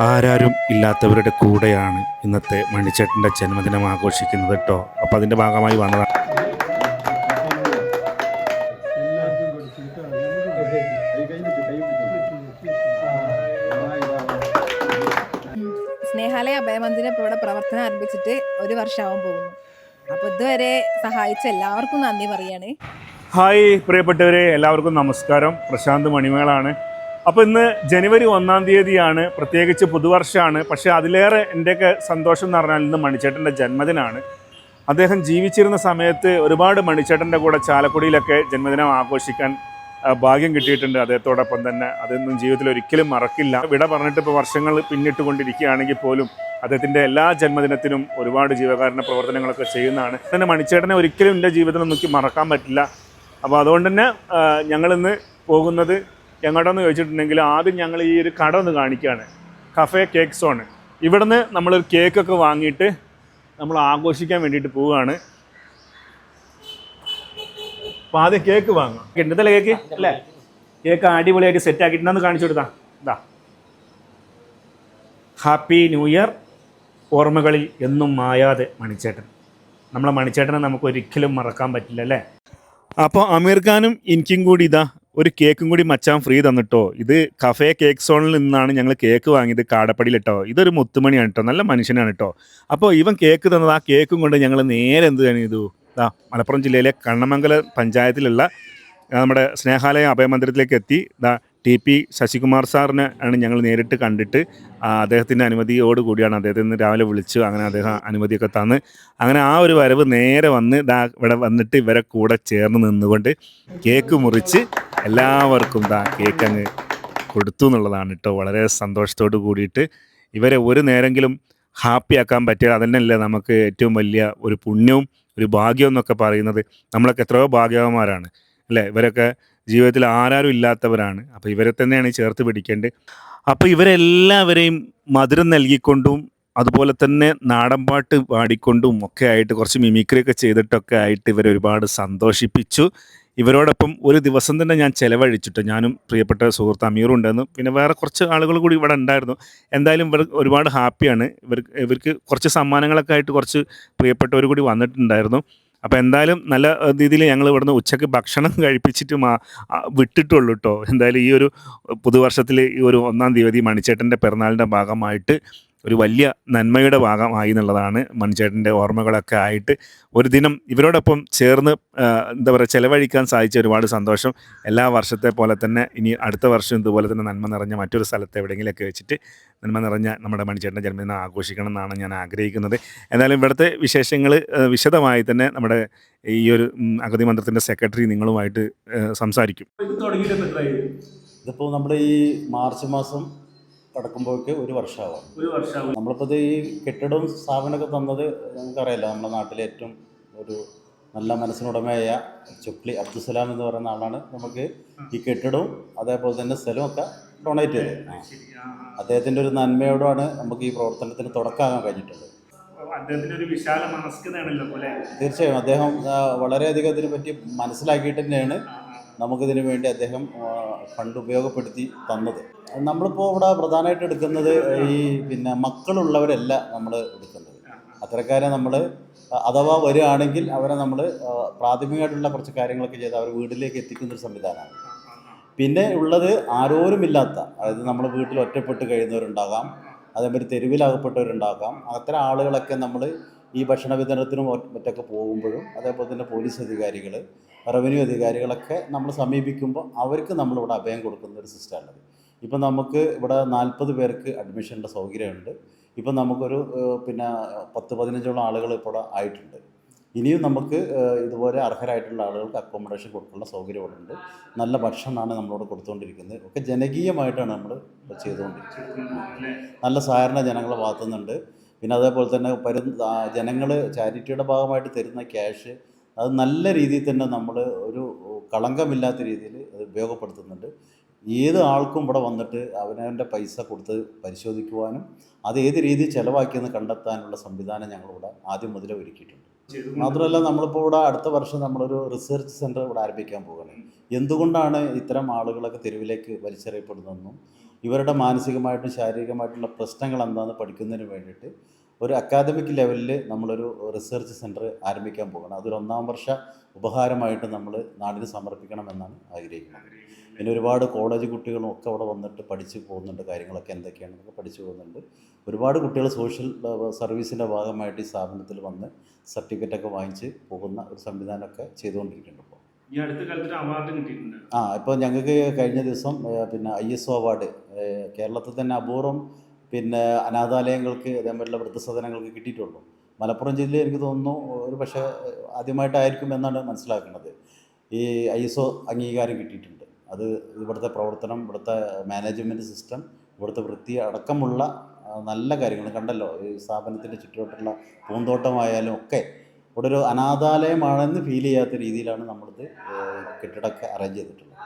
ആരാരും ഇല്ലാത്തവരുടെ കൂടെയാണ് ഇന്നത്തെ മണിച്ചേട്ടന്റെ ജന്മദിനം ആഘോഷിക്കുന്നത് കേട്ടോ. അപ്പോൾ അതിന്റെ ഭാഗമായി വന്നതാണ്. സ്നേഹാലയ അഭയമന്ദിരം ഇപ്പോൾ ഇവിടെ പ്രവർത്തനം ആരംഭിച്ചിട്ട് ഒരു വർഷമാവാൻ പോകുന്നു. അപ്പോൾ ഇതുവരെ സഹായിച്ച എല്ലാവർക്കും നന്ദി പറയാണ് ഹായ് പ്രിയപ്പെട്ടവരെ എല്ലാവർക്കും നമസ്കാരം. പ്രശാന്ത് മണിമേളാണ്. അപ്പോൾ ഇന്ന് ജനുവരി ഒന്നാം തീയതിയാണ് പ്രത്യേകിച്ച് പുതുവർഷമാണ്. പക്ഷേ അതിലേറെ എന്റെയൊക്കെ സന്തോഷം എന്ന് പറഞ്ഞാൽ ഇന്ന് മണിച്ചേട്ടന്റെ ജന്മദിനമാണ്. അദ്ദേഹം ജീവിച്ചിരുന്ന സമയത്ത് ഒരുപാട് മണിച്ചേട്ടന്റെ കൂടെ ചാലക്കുടിയിലൊക്കെ ജന്മദിനം ആഘോഷിക്കാൻ ഭാഗ്യം കിട്ടിയിട്ടുണ്ട്. അദ്ദേഹത്തോടൊപ്പം തന്നെ അതൊന്നും ജീവിതത്തിൽ ഒരിക്കലും മറക്കില്ല. വിട പറഞ്ഞിട്ട് ഇപ്പോൾ വർഷങ്ങൾ പിന്നിട്ട് കൊണ്ടിരിക്കുകയാണെങ്കിൽ പോലും അദ്ദേഹത്തിന്റെ എല്ലാ ജന്മദിനത്തിനും ഒരുപാട് ജീവകാരുണ്യ പ്രവർത്തനങ്ങളൊക്കെ ചെയ്യുന്നതാണ്. തന്നെ മണിച്ചേട്ടനെ ഒരിക്കലും എന്റെ ജീവിതത്തിൽ നോക്കി മറക്കാൻ പറ്റില്ല. അപ്പോൾ അതുകൊണ്ട് തന്നെ ഞങ്ങളിന്ന് പോകുന്നത് എങ്ങോട്ടെന്ന് ചോദിച്ചിട്ടുണ്ടെങ്കിൽ ആദ്യം ഞങ്ങൾ ഈ ഒരു കട ഒന്ന് കാണിക്കുകയാണ് കഫേ കേക്ക് സോൺ ഇവിടുന്ന് നമ്മളൊരു കേക്കൊക്കെ വാങ്ങിയിട്ട് നമ്മൾ ആഘോഷിക്കാൻ വേണ്ടിയിട്ട് പോവുകയാണ്. അപ്പം ആദ്യം കേക്ക് വാങ്ങാം. കിട്ടുന്നതല്ലേ കേക്ക് അല്ലേ? കേക്ക് അടിപൊളിയായിട്ട് സെറ്റ് ആക്കിയിട്ടുണ്ടെന്ന് കാണിച്ചു കൊടുത്താ. ഇതാ ഹാപ്പി ന്യൂ ഇയർ ഓർമ്മകളിൽ എന്നും മായാതെ മണിച്ചേട്ടൻ. നമ്മളെ മണിച്ചേട്ടനെ നമുക്ക് ഒരിക്കലും മറക്കാൻ പറ്റില്ല അല്ലേ? അപ്പോൾ അമീർ ഖാനും എനിക്കും കൂടി ഇതാ ഒരു കേക്കും കൂടി മച്ചാൻ ഫ്രീ തന്നിട്ടോ? ഇത് കഫേ കേക്ക് സോണിൽ നിന്നാണ് ഞങ്ങൾ കേക്ക് വാങ്ങിയത് കാടപ്പടിയിൽ കേട്ടോ ഇതൊരു മുത്തുമണിയാണ് കേട്ടോ നല്ല മനുഷ്യനാണ് കേട്ടോ അപ്പോൾ ഇവൻ കേക്ക് തന്നത് ആ കേക്കും കൊണ്ട് ഞങ്ങൾ നേരെ എന്ത് തന്നെ ചെയ്തു? ആ മലപ്പുറം ജില്ലയിലെ കണ്ണമംഗലം പഞ്ചായത്തിലുള്ള നമ്മുടെ സ്നേഹാലയ അഭയമന്ദിരത്തിലേക്ക് എത്തി. ദാ ടി പി ശശികുമാർ സാറിനെ ആണ് ഞങ്ങൾ നേരിട്ട് കണ്ടിട്ട് അദ്ദേഹത്തിന്റെ അനുമതിയോട് കൂടിയാണ് ഇന്ന് രാവിലെ വിളിച്ചു. അങ്ങനെ അദ്ദേഹം അനുമതിയൊക്കെ തന്ന്. അങ്ങനെ ആ ഒരു വരവ് നേരെ വന്ന് ഇവിടെ വന്നിട്ട് ഇവരെ കൂടെ ചേർന്ന് നിന്നുകൊണ്ട് കേക്ക് മുറിച്ച് എല്ലാവർക്കും ദാ കേക്ക് അങ്ങ് കൊടുത്തു എന്നുള്ളതാണ് കേട്ടോ. വളരെ സന്തോഷത്തോട് കൂടിയിട്ട് ഇവരെ ഒരു നേരെങ്കിലും ഹാപ്പി ആക്കാൻ പറ്റിയാൽ അതന്നെയല്ലേ നമുക്ക് ഏറ്റവും വലിയ ഒരു പുണ്യവും ഒരു ഭാഗ്യം എന്നൊക്കെ പറയുന്നത്. നമ്മളൊക്കെ എത്രയോ ഭാഗ്യവന്മാരാണ് അല്ലേ? ഇവരൊക്കെ ജീവിതത്തിൽ ആരാരും ഇല്ലാത്തവരാണ്. അപ്പോൾ ഇവരെ തന്നെയാണ് ചേർത്ത് പിടിക്കേണ്ടത്. അപ്പോൾ ഇവരെല്ലാവരെയും മധുരം നൽകിക്കൊണ്ടും അതുപോലെ തന്നെ നാടൻപാട്ട് പാടിക്കൊണ്ടും ഒക്കെ ആയിട്ട് കുറച്ച് മിമിക്രി ഒക്കെ ചെയ്തിട്ടൊക്കെ ആയിട്ട് ഇവരെ ഒരുപാട് സന്തോഷിപ്പിച്ചു. ഇവരോടൊപ്പം ഒരു ദിവസം തന്നെ ഞാൻ ചിലവഴിച്ചിട്ട് ഞാനും പ്രിയപ്പെട്ട സുഹൃത്ത് അമീറും ഉണ്ടായിരുന്നു. പിന്നെ വേറെ കുറച്ച് ആളുകൾ കൂടി ഇവിടെ ഉണ്ടായിരുന്നു. എന്തായാലും ഇവർ ഒരുപാട് ഹാപ്പിയാണ് ഇവർ ഇവർക്ക് കുറച്ച് സമ്മാനങ്ങളൊക്കെ ആയിട്ട് കുറച്ച് പ്രിയപ്പെട്ടവർ കൂടി വന്നിട്ടുണ്ടായിരുന്നു. അപ്പോൾ എന്തായാലും നല്ല രീതിയിൽ ഞങ്ങൾ ഇവിടുന്ന് ഉച്ചയ്ക്ക് ഭക്ഷണം കഴിപ്പിച്ചിട്ട് മാ വിട്ടിട്ടുള്ളൂ കേട്ടോ എന്തായാലും ഈ ഒരു പുതുവർഷത്തിൽ ഈ ഒരു ഒന്നാം തീയതി മണിച്ചേട്ടന്റെ പിറന്നാളിന്റെ ഭാഗമായിട്ട് ഒരു വലിയ നന്മയുടെ ഭാഗമായി എന്നുള്ളതാണ് മൺചേട്ടന്റെ ഓർമ്മകളൊക്കെ ആയിട്ട് ഒരു ദിനം ഇവരോടൊപ്പം ചേർന്ന് എന്താ പറയുക ചിലവഴിക്കാൻ സാധിച്ച ഒരുപാട് സന്തോഷം. എല്ലാ വർഷത്തെ പോലെ തന്നെ ഇനി അടുത്ത വർഷം ഇതുപോലെ തന്നെ നന്മ നിറഞ്ഞ മറ്റൊരു സ്ഥലത്ത് എവിടെയെങ്കിലുമൊക്കെ വെച്ചിട്ട് നന്മ നിറഞ്ഞ നമ്മുടെ മണിച്ചേട്ടന്റെ ജന്മദിനം ആഘോഷിക്കണം എന്നാണ് ഞാൻ ആഗ്രഹിക്കുന്നത്. എന്നാലും ഇവിടുത്തെ വിശേഷങ്ങൾ വിശദമായി തന്നെ നമ്മുടെ ഈ ഒരു അഗതി മന്ത്രത്തിന്റെ സെക്രട്ടറി നിങ്ങളുമായിട്ട് സംസാരിക്കും. ഇതിപ്പോൾ നമ്മുടെ ഈ മാർച്ച് മാസം കടക്കുമ്പോഴേക്ക് ഒരു വർഷമാവാം. ഒരു വർഷമാവും. നമ്മളിപ്പോൾ ഈ കെട്ടിടവും സ്ഥാപനമൊക്കെ തന്നത് നമുക്കറിയാലോ നമ്മുടെ നാട്ടിലെ ഏറ്റവും ഒരു നല്ല മനസ്സിനുടമയായ ചുക്ലി അബ്ദുസലാം എന്ന് പറയുന്ന ആളാണ് നമുക്ക് ഈ കെട്ടിടവും അതേപോലെ തന്നെ സ്ഥലവും ഒക്കെ ഡൊണേറ്റ് ചെയ്തത്. അദ്ദേഹത്തിന്റെ ഒരു നന്മയോടാണ് നമുക്ക് ഈ പ്രവർത്തനത്തിന് തുടക്കമാകാൻ കഴിഞ്ഞിട്ടുള്ളത്. തീർച്ചയായും. അദ്ദേഹം വളരെയധികം ഇതിനെ പറ്റി മനസ്സിലാക്കിയിട്ട് തന്നെയാണ് നമുക്കിതിന് വേണ്ടി അദ്ദേഹം ഫണ്ട് ഉപയോഗപ്പെടുത്തി തന്നത്. നമ്മളിപ്പോൾ ഇവിടെ പ്രധാനമായിട്ട് എടുക്കുന്നത് ഈ പിന്നെ മക്കളുള്ളവരല്ല നമ്മൾ എടുക്കുന്നത് അത്തരക്കാരെ നമ്മൾ അഥവാ വരികയാണെങ്കിൽ അവരെ നമ്മൾ പ്രാഥമികമായിട്ടുള്ള കുറച്ച് കാര്യങ്ങളൊക്കെ ചെയ്ത് അവർ വീട്ടിലേക്ക് എത്തിക്കുന്ന ഒരു സംവിധാനമാണ്. പിന്നെ ഉള്ളത് ആരോരുമില്ലാത്ത അതായത് നമ്മൾ വീട്ടിൽ ഒറ്റപ്പെട്ട് കഴിയുന്നവരുണ്ടാകാം അതേമാതിരി തെരുവിലകപ്പെട്ടവരുണ്ടാകാം അത്തരം ആളുകളൊക്കെ നമ്മൾ ഈ ഭക്ഷണ വിതരണത്തിനും മറ്റൊക്കെ പോകുമ്പോഴും അതേപോലെ തന്നെ പോലീസ് അധികാരികൾ റവന്യൂ അധികാരികളൊക്കെ നമ്മൾ സമീപിക്കുമ്പോൾ അവർക്ക് നമ്മളിവിടെ അഭയം കൊടുക്കുന്ന ഒരു സിസ്റ്റമാണത്. ഇപ്പം നമുക്ക് ഇവിടെ നാൽപ്പത് പേർക്ക് അഡ്മിഷന്റെ സൗകര്യമുണ്ട്. ഇപ്പം നമുക്കൊരു പിന്നെ പത്ത് പതിനഞ്ചോളം ആളുകൾ ഇപ്പോൾ ആയിട്ടുണ്ട്. ഇനിയും നമുക്ക് ഇതുപോലെ അർഹരായിട്ടുള്ള ആളുകൾക്ക് അക്കോമഡേഷൻ കൊടുക്കാനുള്ള സൗകര്യം ഇവിടെ ഉണ്ട്. നല്ല ഭക്ഷണമാണ് നമ്മളിവിടെ കൊടുത്തുകൊണ്ടിരിക്കുന്നത്. ഒക്കെ ജനകീയമായിട്ടാണ് നമ്മൾ ചെയ്തുകൊണ്ടിരിക്കുന്നത്. നല്ല സഹകരണ ജനങ്ങളെ ഭാഗത്തുനിന്നുണ്ട് പിന്നെ അതേപോലെ തന്നെ പരു ജനങ്ങൾ ചാരിറ്റിയുടെ ഭാഗമായിട്ട് തരുന്ന ക്യാഷ് അത് നല്ല രീതിയിൽ തന്നെ നമ്മൾ ഒരു കളങ്കമില്ലാത്ത രീതിയിൽ അത് ഉപയോഗപ്പെടുത്തുന്നുണ്ട്. ഏത് ആൾക്കും ഇവിടെ വന്നിട്ട് അവനവന്റെ പൈസ കൊടുത്ത് പരിശോധിക്കുവാനും അത് ഏത് രീതിയിൽ ചിലവാക്കിയെന്ന് കണ്ടെത്താനുള്ള സംവിധാനം ഞങ്ങളിവിടെ ആദ്യം മുതലേ ഒരുക്കിയിട്ടുണ്ട്. മാത്രമല്ല നമ്മളിപ്പോൾ ഇവിടെ അടുത്ത വർഷം നമ്മളൊരു റിസർച്ച് സെന്റർ ഇവിടെ ആരംഭിക്കാൻ പോകുകയാണ് എന്തുകൊണ്ടാണ് ഇത്തരം ആളുകളൊക്കെ തെരുവിലേക്ക് വലിച്ചെറിയപ്പെടുന്നതെന്നും ഇവരുടെ മാനസികമായിട്ടും ശാരീരികമായിട്ടുള്ള പ്രശ്നങ്ങൾ എന്താണെന്ന് പഠിക്കുന്നതിന് വേണ്ടിയിട്ട് ഒരു അക്കാദമിക് ലെവലിൽ നമ്മളൊരു റിസർച്ച് സെന്റർ ആരംഭിക്കാൻ പോകണം അതൊരു ഒന്നാം വർഷ ഉപഹാരമായിട്ട് നമ്മൾ നാടിന് സമർപ്പിക്കണമെന്നാണ് ആഗ്രഹിക്കുന്നത്. പിന്നെ ഒരുപാട് കോളേജ് കുട്ടികളും ഒക്കെ അവിടെ വന്നിട്ട് പഠിച്ചു പോകുന്നുണ്ട്. കാര്യങ്ങളൊക്കെ എന്തൊക്കെയാണെന്നൊക്കെ പഠിച്ചു പോകുന്നുണ്ട്. ഒരുപാട് കുട്ടികൾ സോഷ്യൽ സർവീസിന്റെ ഭാഗമായിട്ട് ഈ സ്ഥാപനത്തിൽ വന്ന് സർട്ടിഫിക്കറ്റൊക്കെ വാങ്ങിച്ച് പോകുന്ന ഒരു സംവിധാനമൊക്കെ ചെയ്തുകൊണ്ടിരിക്കുന്നുണ്ട്. ആ ഇപ്പോൾ ഞങ്ങൾക്ക് കഴിഞ്ഞ ദിവസം പിന്നെ ഐ എസ് ഒ അവാർഡ് കേരളത്തിൽ തന്നെ അപൂർവം പിന്നെ അനാഥാലയങ്ങൾക്ക് അതേപോലുള്ള വൃദ്ധസദനങ്ങൾക്ക് കിട്ടിയിട്ടുള്ളൂ. മലപ്പുറം ജില്ലയിൽ എനിക്ക് തോന്നുന്നു ഒരു പക്ഷേ ആദ്യമായിട്ടായിരിക്കും എന്നാണ് മനസ്സിലാക്കുന്നത്. ഈ ഐ എസ് ഒ അംഗീകാരം കിട്ടിയിട്ടുണ്ട്. അത് ഇവിടുത്തെ പ്രവർത്തനം ഇവിടുത്തെ മാനേജ്മെന്റ് സിസ്റ്റം ഇവിടുത്തെ വൃത്തി അടക്കമുള്ള നല്ല കാര്യങ്ങൾ കണ്ടല്ലോ. ഈ സ്ഥാപനത്തിന്റെ ചുറ്റുവട്ടുള്ള പൂന്തോട്ടമായാലും ഒക്കെ ഇവിടെ ഒരു അനാഥാലയമാണെന്ന് ഫീൽ ചെയ്യാത്ത രീതിയിലാണ് നമ്മളിത് കെട്ടിടമൊക്കെ അറേഞ്ച് ചെയ്തിട്ടുള്ളത്.